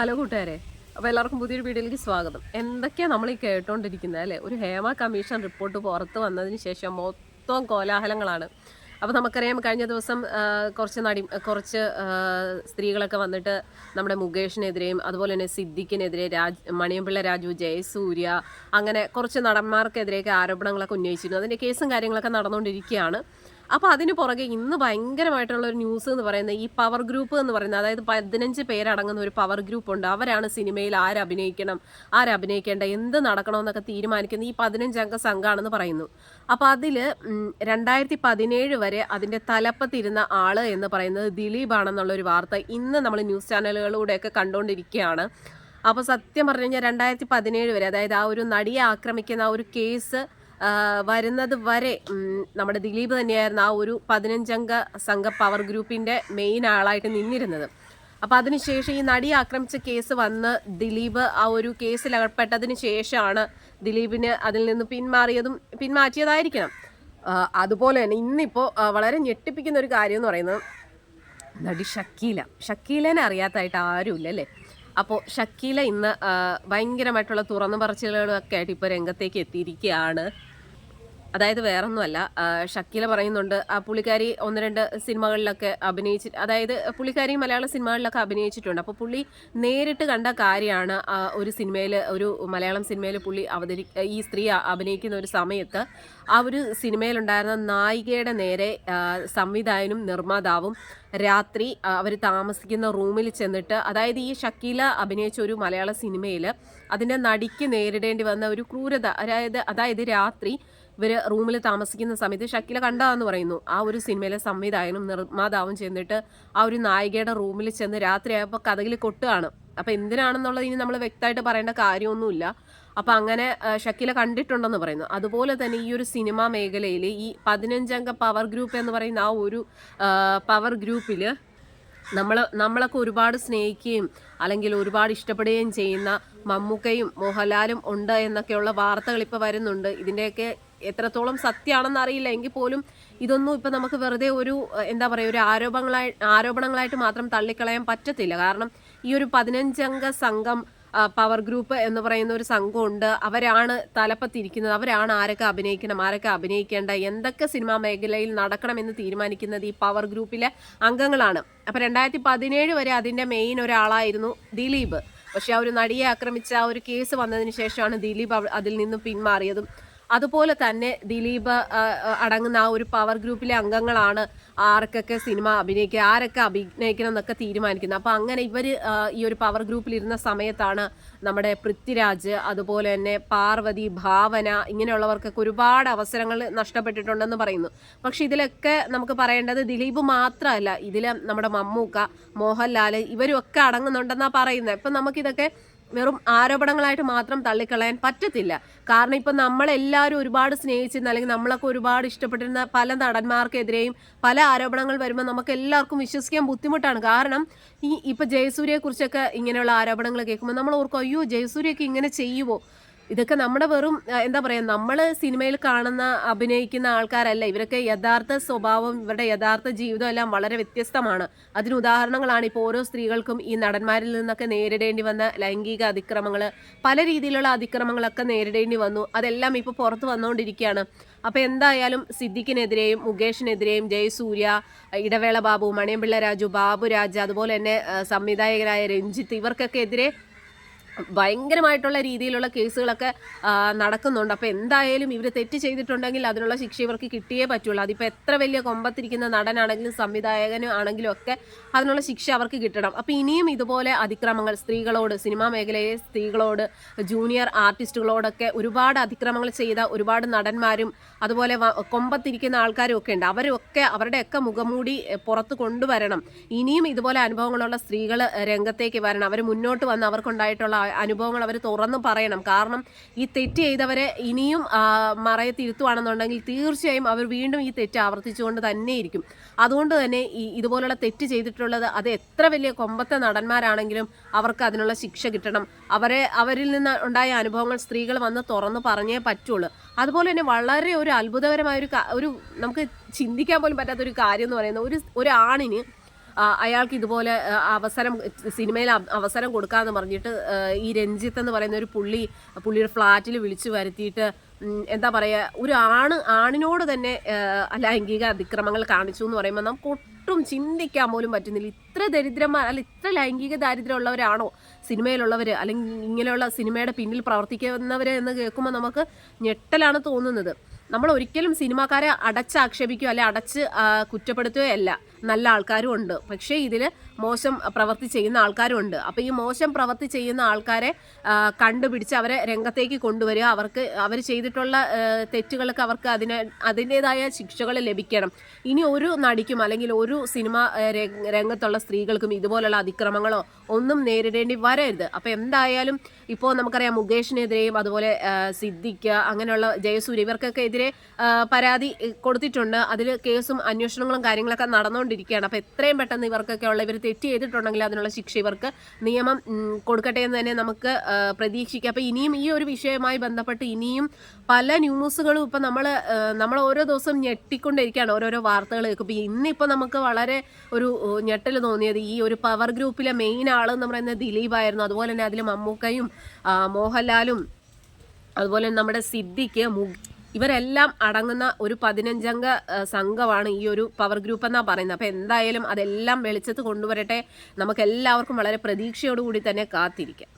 Hello കൂട്ടുകാരെ. അപ്പോൾ എല്ലാവർക്കും പുതിയൊരു വീഡിയോയിലേക്ക് സ്വാഗതം. എന്തൊക്കെയാണ് നമ്മൾ ഈ കേട്ടോണ്ടിരിക്കുന്നത് അല്ലേ? ഒരു ഹേമ കമ്മീഷൻ റിപ്പോർട്ട് പുറത്ത് വന്നതിന് ശേഷം മൊത്തം കോലാഹലങ്ങളാണ്. അപ്പോൾ നമുക്കറിയാം കഴിഞ്ഞ ദിവസം കുറച്ച് നടി കുറച്ച് സ്ത്രീകളൊക്കെ വന്നിട്ട് നമ്മുടെ മുകേഷിനെതിരെയും അതുപോലെ തന്നെ സിദ്ദിഖിനെതിരെ രാജ് മണിയമ്പിള്ള രാജു ജയസൂര്യ അങ്ങനെ കുറച്ച് നടന്മാർക്കെതിരെയൊക്കെ ആരോപണങ്ങളൊക്കെ ഉന്നയിച്ചിരുന്നു. അതിന്റെ കേസും കാര്യങ്ങളൊക്കെ നടന്നുകൊണ്ടിരിക്കുകയാണ്. അപ്പോൾ അതിന് പുറകെ ഇന്ന് ഭയങ്കരമായിട്ടുള്ള ഒരു ന്യൂസ് എന്ന് പറയുന്നത് ഈ പവർ ഗ്രൂപ്പ് എന്ന് പറയുന്നത് അതായത് പതിനഞ്ച് പേരടങ്ങുന്ന ഒരു പവർ ഗ്രൂപ്പ് ഉണ്ട്. അവരാണ് സിനിമയിൽ ആരഭിനയിക്കണം ആരഭിനയിക്കേണ്ട എന്ത് നടക്കണമെന്നൊക്കെ തീരുമാനിക്കുന്ന ഈ പതിനഞ്ചംഗ സംഘാണെന്ന് പറയുന്നു. അപ്പോൾ അതിൽ രണ്ടായിരത്തി പതിനേഴ് വരെ അതിന്റെ തലപ്പത്തിരുന്ന ആൾ എന്ന് പറയുന്നത് ദിലീപ് ആണെന്നുള്ള ഒരു വാർത്ത ഇന്ന് നമ്മൾ ന്യൂസ് ചാനലുകളിലൂടെയൊക്കെ കണ്ടുകൊണ്ടിരിക്കുകയാണ് അപ്പോൾ സത്യം പറഞ്ഞു കഴിഞ്ഞാൽ രണ്ടായിരത്തി പതിനേഴ് വരെ അതായത് ആ ഒരു നടിയെ ആക്രമിക്കുന്ന ആ ഒരു കേസ് വരുന്നത് വരെ നമ്മുടെ ദിലീപ് തന്നെയായിരുന്നു ആ ഒരു പതിനഞ്ചംഗ സംഘ പവർ ഗ്രൂപ്പിന്റെ മെയിൻ ആളായിട്ട് നിന്നിരുന്നത്. അപ്പോൾ അതിനുശേഷം ഈ നടി ആക്രമിച്ച കേസ് വന്ന് ദിലീപ് ആ ഒരു കേസിൽ അകപ്പെട്ടതിന് ശേഷമാണ് ദിലീപിന് അതിൽ നിന്ന് പിന്മാറിയതും പിന്മാറ്റിയതായിരിക്കണം. അതുപോലെ തന്നെ ഇന്നിപ്പോൾ വളരെ ഞെട്ടിപ്പിക്കുന്ന ഒരു കാര്യം എന്ന് പറയുന്നത് നടി ഷക്കീല. ഷക്കീലനെ അറിയാത്തായിട്ട് ആരുമില്ല അല്ലേ? അപ്പോൾ ഷക്കീല ഇന്ന് ഭയങ്കരമായിട്ടുള്ള തുറന്നു പറച്ചിലുകളൊക്കെ ആയിട്ട് ഇപ്പോൾ രംഗത്തേക്ക് എത്തിയിരിക്കുകയാണ്. അതായത് വേറൊന്നുമല്ല. ഷക്കീല പറയുന്നുണ്ട് ആ പുള്ളിക്കാരി ഒന്ന് രണ്ട് സിനിമകളിലൊക്കെ അഭിനയിച്ച് അതായത് പുള്ളിക്കാരി മലയാള സിനിമകളിലൊക്കെ അഭിനയിച്ചിട്ടുണ്ട്. അപ്പോൾ പുള്ളി നേരിട്ട് കണ്ട കാര്യമാണ് ഒരു സിനിമയിൽ ഒരു മലയാളം സിനിമയിൽ പുള്ളി അവതരി ഈ സ്ത്രീ അഭിനയിക്കുന്ന ഒരു സമയത്ത് ആ ഒരു സിനിമയിലുണ്ടായിരുന്ന നായികയുടെ നേരെ സംവിധായകനും നിർമ്മാതാവും രാത്രി അവർ താമസിക്കുന്ന റൂമിൽ ചെന്നിട്ട് അതായത് ഈ ഷക്കീല അഭിനയിച്ച ഒരു മലയാള സിനിമയിൽ അതിന്റെ നടിക്ക് നേരിടേണ്ടി വന്ന ഒരു ക്രൂരത അതായത് അതായത് രാത്രി ഇവർ റൂമിൽ താമസിക്കുന്ന സമയത്ത് ഷക്കില കണ്ടതാന്ന് പറയുന്നു. ആ ഒരു സിനിമയിലെ സംവിധായകനും നിർമ്മാതാവും ചെന്നിട്ട് ആ ഒരു നായികയുടെ റൂമിൽ ചെന്ന് രാത്രിയായപ്പോൾ കഥകിൽ കൊട്ടുകയാണ് അപ്പോൾ എന്തിനാണെന്നുള്ളത് ഇനി നമ്മൾ വ്യക്തമായിട്ട് പറയേണ്ട കാര്യമൊന്നുമില്ല. അപ്പോൾ അങ്ങനെ ഷക്കില കണ്ടിട്ടുണ്ടെന്ന് പറയുന്നു. അതുപോലെ തന്നെ ഈ ഒരു സിനിമാ മേഖലയിൽ ഈ പതിനഞ്ചംഗ പവർ ഗ്രൂപ്പ് എന്ന് പറയുന്ന ആ ഒരു പവർ ഗ്രൂപ്പിൽ നമ്മൾ നമ്മളൊക്കെ ഒരുപാട് സ്നേഹിക്കുകയും അല്ലെങ്കിൽ ഒരുപാട് ഇഷ്ടപ്പെടുകയും ചെയ്യുന്ന മമ്മൂക്കയും മോഹൻലാലും ഉണ്ട് എന്നൊക്കെയുള്ള വാർത്തകൾ ഇപ്പോൾ വരുന്നുണ്ട്. ഇതിന്റെയൊക്കെ എത്രത്തോളം സത്യമാണെന്ന് അറിയില്ല. എങ്കിൽ പോലും ഇതൊന്നും ഇപ്പം നമുക്ക് വെറുതെ ഒരു എന്താ പറയുക ഒരു ആരോപണങ്ങളായി ആരോപണങ്ങളായിട്ട് മാത്രം തള്ളിക്കളയാൻ പറ്റത്തില്ല. കാരണം ഈ ഒരു പതിനഞ്ചംഗ സംഘം പവർ ഗ്രൂപ്പ് എന്ന് പറയുന്ന ഒരു സംഘമുണ്ട്. അവരാണ് തലപ്പത്തിരിക്കുന്നത്. അവരാണ് ആരൊക്കെ അഭിനയിക്കണം ആരൊക്കെ അഭിനയിക്കേണ്ട എന്തൊക്കെ സിനിമാ മേഖലയിൽ നടക്കണമെന്ന് തീരുമാനിക്കുന്നത് ഈ പവർ ഗ്രൂപ്പിലെ അംഗങ്ങളാണ്. അപ്പോൾ രണ്ടായിരത്തി പതിനേഴ് വരെ അതിന്റെ മെയിൻ ഒരാളായിരുന്നു ദിലീപ്. പക്ഷേ ആ ഒരു നടിയെ ആക്രമിച്ച ആ ഒരു കേസ് വന്നതിന് ശേഷമാണ് ദിലീപ് അതിൽ നിന്ന് പിന്മാറിയതും. അതുപോലെ തന്നെ ദിലീപ് അടങ്ങുന്ന ആ ഒരു പവർ ഗ്രൂപ്പിലെ അംഗങ്ങളാണ് ആർക്കൊക്കെ സിനിമ അഭിനയിക്കുക ആരൊക്കെ അഭിനയിക്കണം എന്നൊക്കെ തീരുമാനിക്കുന്നത്. അപ്പോൾ അങ്ങനെ ഇവർ ഈ ഒരു പവർ ഗ്രൂപ്പിലിരുന്ന സമയത്താണ് നമ്മുടെ പൃഥ്വിരാജ് അതുപോലെ തന്നെ പാർവതി ഭാവന ഇങ്ങനെയുള്ളവർക്കൊക്കെ ഒരുപാട് അവസരങ്ങൾ നഷ്ടപ്പെട്ടിട്ടുണ്ടെന്ന് പറയുന്നു. പക്ഷെ ഇതിലൊക്കെ നമുക്ക് പറയേണ്ടത് ദിലീപ് മാത്രമല്ല ഇതിൽ നമ്മുടെ മമ്മൂക്ക മോഹൻലാൽ ഇവരും ഒക്കെ അടങ്ങുന്നുണ്ടെന്നാണ് പറയുന്നത്. ഇപ്പം നമുക്കിതൊക്കെ വെറും ആരോപണങ്ങളായിട്ട് മാത്രം തള്ളിക്കളയാൻ പറ്റത്തില്ല. കാരണം ഇപ്പം നമ്മളെല്ലാവരും ഒരുപാട് സ്നേഹിച്ചിരുന്ന അല്ലെങ്കിൽ നമ്മളൊക്കെ ഒരുപാട് ഇഷ്ടപ്പെട്ടിരുന്ന പല നടന്മാർക്കെതിരെയും പല ആരോപണങ്ങൾ വരുമ്പോൾ നമുക്ക് എല്ലാവർക്കും വിശ്വസിക്കാൻ ബുദ്ധിമുട്ടാണ്. കാരണം ഈ ഇപ്പം ജയസൂര്യയെക്കുറിച്ചൊക്കെ ഇങ്ങനെയുള്ള ആരോപണങ്ങൾ കേൾക്കുമ്പോൾ നമ്മൾ ഓർക്കും അയ്യോ ജയസൂര്യയൊക്കെ ഇങ്ങനെ ചെയ്യുമോ ഇതൊക്കെ നമ്മുടെ വെറും എന്താ പറയുക നമ്മൾ സിനിമയിൽ കാണുന്ന അഭിനയിക്കുന്ന ആൾക്കാരല്ല. ഇവരൊക്കെ യഥാർത്ഥ സ്വഭാവം ഇവരുടെ യഥാർത്ഥ ജീവിതം എല്ലാം വളരെ വ്യത്യസ്തമാണ്. അതിന് ഉദാഹരണങ്ങളാണ് ഇപ്പോൾ ഓരോ സ്ത്രീകൾക്കും ഈ നടന്മാരിൽ നിന്നൊക്കെ നേരിടേണ്ടി വന്ന ലൈംഗിക അതിക്രമങ്ങൾ പല രീതിയിലുള്ള അതിക്രമങ്ങളൊക്കെ നേരിടേണ്ടി വന്നു. അതെല്ലാം ഇപ്പോൾ പുറത്ത് വന്നുകൊണ്ടിരിക്കുകയാണ്. അപ്പോൾ എന്തായാലും സിദ്ദിഖിനെതിരെയും മുകേഷിനെതിരെയും ജയസൂര്യ ഇടവേള ബാബു മണിയമ്പിള്ള രാജു ബാബു രാജ അതുപോലെ തന്നെ സംവിധായകരായ രഞ്ജിത്ത് ഇവർക്കൊക്കെ എതിരെ ഭയങ്കരമായിട്ടുള്ള രീതിയിലുള്ള കേസുകളൊക്കെ നടക്കുന്നുണ്ട്. അപ്പോൾ എന്തായാലും ഇവർ തെറ്റ് ചെയ്തിട്ടുണ്ടെങ്കിൽ അതിനുള്ള ശിക്ഷ ഇവർക്ക് കിട്ടിയേ പറ്റുള്ളൂ. അതിപ്പോൾ എത്ര വലിയ കൊമ്പത്തിരിക്കുന്ന നടനാണെങ്കിലും സംവിധായകനും ആണെങ്കിലും ഒക്കെ അതിനുള്ള ശിക്ഷ അവർക്ക് കിട്ടണം. അപ്പോൾ ഇനിയും ഇതുപോലെ അതിക്രമങ്ങൾ സ്ത്രീകളോട് സിനിമാ മേഖലയിലെ സ്ത്രീകളോട് ജൂനിയർ ആർട്ടിസ്റ്റുകളോടൊക്കെ ഒരുപാട് അതിക്രമങ്ങൾ ചെയ്ത ഒരുപാട് നടന്മാരും അതുപോലെ കൊമ്പത്തിരിക്കുന്ന ആൾക്കാരും ഒക്കെ ഉണ്ട്. അവരൊക്കെ അവരുടെയൊക്കെ മുഖമൂടി പുറത്ത് കൊണ്ടുവരണം. ഇനിയും ഇതുപോലെ അനുഭവങ്ങളുള്ള സ്ത്രീകൾ രംഗത്തേക്ക് വരണം. അവർ മുന്നോട്ട് വന്ന് അവർക്കുണ്ടായിട്ടുള്ള അനുഭവങ്ങൾ അവർ തുറന്ന് പറയണം. കാരണം ഈ തെറ്റ് ചെയ്തവരെ ഇനിയും മറയെ മറയത്തിരുത്തുവാണെന്നുണ്ടെങ്കിൽ തീർച്ചയായും അവർ വീണ്ടും ഈ തെറ്റ് ആവർത്തിച്ചുകൊണ്ട് തന്നെ ഇരിക്കും അതുകൊണ്ട് തന്നെ ഈ ഇതുപോലുള്ള തെറ്റ് ചെയ്തിട്ടുള്ളത് അത് എത്ര വലിയ കൊമ്പത്തെ നടന്മാരാണെങ്കിലും അവർക്ക് അതിനുള്ള ശിക്ഷ കിട്ടണം. അവരെ അവരിൽ നിന്ന് ഉണ്ടായ അനുഭവങ്ങൾ സ്ത്രീകൾ വന്ന് തുറന്ന് പറഞ്ഞേ പറ്റുള്ളൂ. അതുപോലെ തന്നെ വളരെ ഒരു അത്ഭുതകരമായ ഒരു ഒരു നമുക്ക് ചിന്തിക്കാൻ പോലും പറ്റാത്ത ഒരു കാര്യം എന്ന് പറയുന്നത് ഒരു ഒരു ആണിന് അയാൾക്ക് ഇതുപോലെ അവസരം സിനിമയിൽ അവസരം കൊടുക്കാമെന്ന് പറഞ്ഞിട്ട് ഈ രഞ്ജിത്ത് എന്ന് പറയുന്ന ഒരു പുള്ളി പുള്ളിയുടെ ഫ്ലാറ്റിൽ വിളിച്ചു വരുത്തിയിട്ട് എന്താ പറയുക ഒരു ആണ് ആണിനോട് തന്നെ ലൈംഗിക അതിക്രമങ്ങൾ കാണിച്ചു എന്ന് പറയുമ്പോൾ നമുക്ക് ഒട്ടും ചിന്തിക്കാൻ പോലും പറ്റുന്നില്ല. ഇത്ര ദരിദ്രന്മാർ അല്ല ഇത്ര ലൈംഗിക ദാരിദ്ര്യമുള്ളവരാണോ സിനിമയിലുള്ളവർ അല്ലെങ്കിൽ ഇങ്ങനെയുള്ള സിനിമയുടെ പിന്നിൽ പ്രവർത്തിക്കുന്നവർ എന്ന് കേൾക്കുമ്പോൾ നമുക്ക് ഞെട്ടലാണ് തോന്നുന്നത്. നമ്മൾ ഒരിക്കലും സിനിമാക്കാരെ അടച്ചാക്ഷേപിക്കുകയോ അല്ലെ അടച്ച് കുറ്റപ്പെടുത്തുകയോ അല്ല. നല്ല ആൾക്കാരും ഉണ്ട്. പക്ഷേ ഇതിൽ മോശം പ്രവൃത്തി ചെയ്യുന്ന ആൾക്കാരും ഉണ്ട് അപ്പോൾ ഈ മോശം പ്രവൃത്തി ചെയ്യുന്ന ആൾക്കാരെ കണ്ടുപിടിച്ച് അവരെ രംഗത്തേക്ക് കൊണ്ടുവരിക. അവർക്ക് അവർ ചെയ്തിട്ടുള്ള തെറ്റുകൾക്ക് അവർക്ക് അതിന് അതിന്റെതായ ശിക്ഷകൾ ലഭിക്കണം. ഇനി ഒരു നടിക്കും അല്ലെങ്കിൽ ഒരു സിനിമ രംഗത്തുള്ള സ്ത്രീകൾക്കും ഇതുപോലുള്ള അതിക്രമങ്ങളോ ഒന്നും നേരിടേണ്ടി വരരുത്. അപ്പോൾ എന്തായാലും ഇപ്പോൾ നമുക്കറിയാം മുകേഷിനെതിരെയും അതുപോലെ സിദ്ദിഖ് അങ്ങനെയുള്ള ജയസൂര്യ ഇവർക്കൊക്കെ എതിരെ പരാതി കൊടുത്തിട്ടുണ്ട്. അതിൽ കേസും അന്വേഷണങ്ങളും കാര്യങ്ങളൊക്കെ നടന്നുകൊണ്ടിരിക്കുകയാണ് അപ്പോൾ എത്രയും പെട്ടെന്ന് ഇവർക്കൊക്കെ ഉള്ള ഇവർ തെറ്റ് ചെയ്തിട്ടുണ്ടെങ്കിൽ അതിനുള്ള ശിക്ഷ ഇവർക്ക് നിയമം കൊടുക്കട്ടെ എന്ന് തന്നെ നമുക്ക് പ്രതീക്ഷിക്കാം. അപ്പോൾ ഇനിയും ഈ ഒരു വിഷയവുമായി ബന്ധപ്പെട്ട് ഇനിയും പല ന്യൂസുകളും ഇപ്പം നമ്മൾ നമ്മൾ ഓരോ ദിവസവും ഞെട്ടിക്കൊണ്ടിരിക്കുകയാണ് ഓരോരോ വാർത്തകൾ കേൾക്കും ഇന്നിപ്പോൾ നമുക്ക് വളരെ ഒരു ഞെട്ടൽ തോന്നിയത് ഈ ഒരു പവർ ഗ്രൂപ്പിലെ മെയിൻ ആളെന്ന് പറയുന്നത് ദിലീപായിരുന്നു അതുപോലെ തന്നെ അതിൽ മമ്മൂക്കയും മോഹൻലാലും അതുപോലെ നമ്മുടെ സിദ്ദിഖ് മു ഇവരെല്ലാം അടങ്ങുന്ന ഒരു പതിനഞ്ചംഗ സംഘമാണ് ഈ ഒരു പവർ ഗ്രൂപ്പ് എന്നാണ് പറയുന്നത്. അപ്പോൾ എന്തായാലും അതെല്ലാം വെളിച്ചത്ത് കൊണ്ടുവരട്ടെ. നമുക്ക് എല്ലാവർക്കും വളരെ പ്രതീക്ഷയോടുകൂടി തന്നെ കാത്തിരിക്കാം.